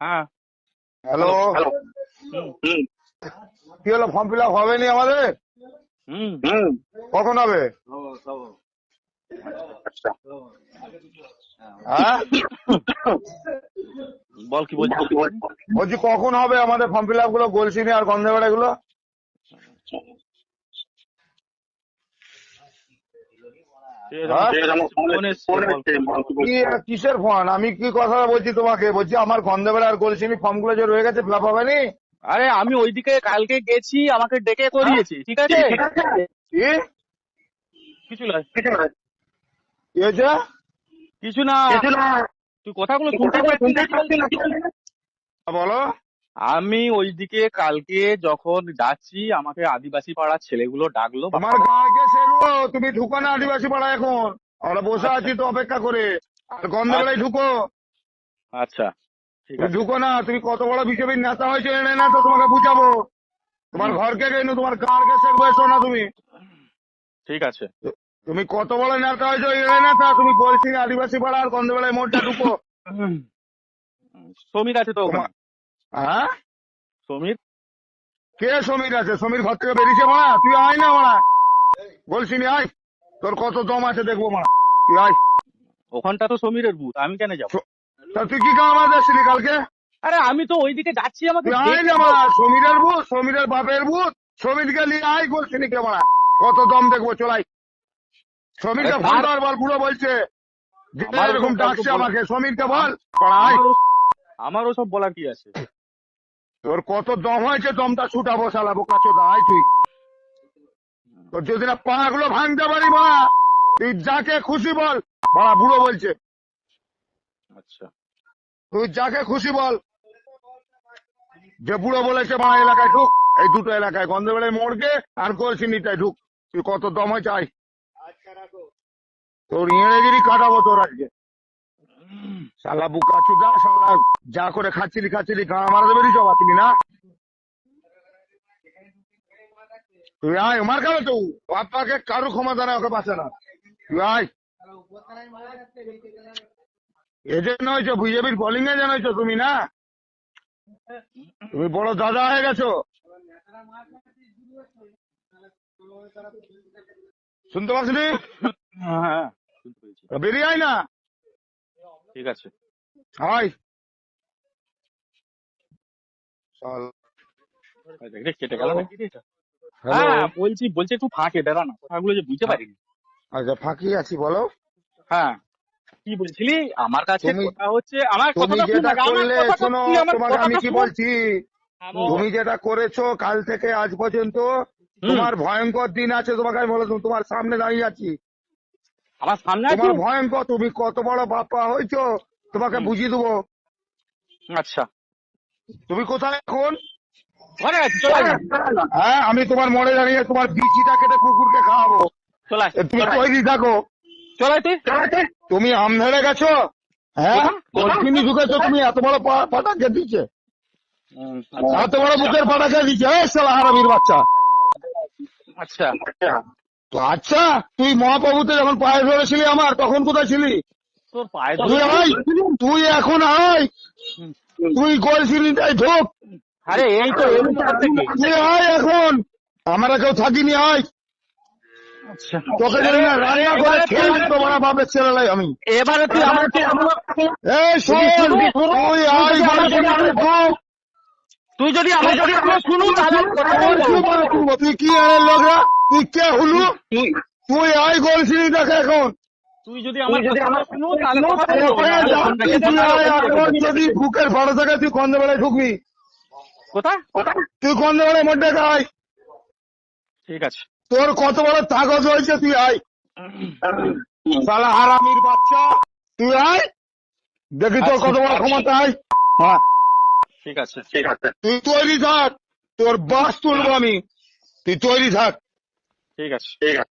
হ্যাঁ। হ্যালো। কি হলো ফর্ম ফিল আপ হবে নি আমাদের কখন হবে? হ্যাঁ। বল কি বলছি কখন হবে আমাদের ফর্ম ফিল আপগুলো গোলসিনি আর গন্ধেবাড়া গুলো হ্যাঁ? ফোন এসছে, বল। কি কিসের ফোন? আমি কি কথা বলছি তোমাকে? বলছি আমার গন্ধেবাড়া আর গোলসিনি ফর্মগুলো যে রয়ে গেছে ফিল আপ হবে নি? আরে আমি ওইদিকে কালকে গেছি আমাকে ডেকে করিয়েছি ঠিক আছে? কিছু নয় কি হয়েছে? কিছু না। তুই কথাগুলো শুনতে পাচ্ছিস না? বলো। আমি ওইদিকে কালকে যখন যাচ্ছি আমাকে আদিবাসী পাড়ার ছেলেগুলো ডাকলো গাঁকে সেরো তুমি ঢুকো না আদিবাসী পাড়া এখন। আমরা বসে আছি তো অপেক্ষা করে। আর গন্ধবেলায় ঢুকো। আচ্ছা ঢুকো না তুমি কত বড় বিজেপির নেতা হয়েছে এনে না তো তোমাকে বুঝাবো। তোমার ঘরকে কেন তোমার গাঁকে শেখবো এসো না তুমি? ঠিক আছে। তুমি কত বড় নেতা হয়েছো এনে নেতা তুমি বলছি আদিবাসী পাড়া আর গন্ধবেলায় মোড়টা ঢুকো। সমীর আছে তো হ্যাঁ? সমীর? কে সমীর আছে? সমীর ঘর থেকে বেরিয়েছে মারা। তুই আয় না মারা। বলছি নি আয়। তোর কত দম আছে দেখব মারা। তুই আয়। ওখানটা তো সমীরের বুথ আমি কেন যাব? তা তুই কি কাম আসছিলি কালকে? আরে আমি তো ওইদিকে যাচ্ছি আমাকে আয় না মারা। সমীরের ভূত সমীরের বাপের ভূত সমীরকে নিয়ে আয় বলছি নি কে মারা। কত দম দেখব চলাই সমীরকে ফোন বল পুরো বলছে। এরকম ডাকছে বল- আমাকে সমীরকে বল। আয়। আমারও- আমারও সব বলার কি আছে? তোর কত দম হয়েছে দমটা ছুটাবো শালা বোকা চোদা আয় তুই। তোর যদি না পাগুলো ভাঙতে পারি বাড়া তুই যাকে খুশি বল। বাড়া বুড়ো বলছে। আচ্ছা। তুই যাকে খুশি বল। যে বুড়ো বলেছে বাড়া এলাকায় ঢুক এই দুটো এলাকায় গন্ধবেলায় মোড়কে আর কলসিনিটায় ঢুক। তুই কত দম হয় চাই তোর ইংরেজিরই কাটাবো তোর আজকে। শালা বুকা চুদা শালা যা করে খাচ্ছিলি খাচ্ছিলি গাঁ মারা দেবে সব না? তুই আয় মার খাবে তো। কারও ক্ষমতা না ওকে বাঁচে না। তুই আয়। এজন্য হয়েছো বিজেপির বোলিং এ যেন হয়েছো তুমি না? তুমি বড় দাদা হয়ে গেছো। শুনতে পাচ্ছি হ্যাঁ বেরিয়ে আয় না। ঠিক আছে। দেখ, কেটে গেল হ্যাঁ বলছি বলছি একটু ফাঁকে দাঁড়া না কথাগুলো যে বুঝতে পারিনি। আচ্ছা ফাঁকি আছি বলো। হ্যাঁ কি বলছিলি? আমার কাছে তুমি- কথা হচ্ছে আমার তুমি যেটা করলে শোনো তোমাকে আমি কি বলছি? হ্যাঁ, তুমি যেটা করেছ কাল থেকে আজ পর্যন্ত তোমার ভয়ঙ্কর দিন আছে তোমাকে আমি বলে দিলাম, তোমার সামনে দাঁড়িয়ে আছি। আমার সামনে আছে তোমার ভয়ঙ্কর তুমি কত বড় বাপ্পা হয়েছো তোমাকে বুঝিয়ে দেবো। আচ্ছা। তুমি কোথায় এখন? ঘরে আছি চলে হ্যাঁ আমি তোমার মনে দাঁড়িয়ে তোমার বিচিটা কেটে কুকুরকে খাওয়াবো। চলে আয়, তুমি। তৈরি থাকো। চলে আয় তুই। তুমি আম ধরে গেছো? হ্যাঁ? কলকিনি ঢুকেছো তুমি এত বড় পা- পাটাকে দিচ্ছে আচ্ছা। এত বড় বুকের পাটাকে দিচ্ছে এই শালা হারামির বাচ্চা। আচ্ছা। তো আচ্ছা তুই মহাপ্রভুতে যখন পায়ে ধরেছিলি আমার তখন কোথায় ছিলি? তোর পায়ে তুই আয় তুই এখন আয়। তুই গোলসিলিটাই ঢোক। আরে এই তো আয় এখন। আমরা কেউ থাকিনি আয়। আচ্ছা। তোকে যদি না রান্না করে খেয়ে দিতে পারা বাপের ছেলেলাই আমি। এবারে তুই আমাকে এই শোন তুই আয় ঢোক তুই যদি আমি যদি আমরা শুনু তাহলে তুই কি বলে তুই? তুই কি আরে লোকরা? তুই কে হলু? তুই আয় গোলসিলিটাকে এখন। তুই যদি আমার কথা শুনু তাহলে কথা বলব। ওখানে যাচ্ছি, তুই আয় এখন যদি বুকের ভালো থাকে তুই কন্দবেলায় ঢুকবি। কোথায়? তুই কন্দবেলায় মধ্যে আয়। ঠিক আছে। তোর কত বড় তাগজ হয়েছে তুই আয়। সালা হারামির বাচ্চা তুই আয়। দেখি তোর কত বড় ক্ষমতা আয়। হ্যাঁ। ঠিক আছে। তুই তৈরি থাক। তোর বাস তুলবো আমি। তুই তৈরি থাক। ঠিক আছে।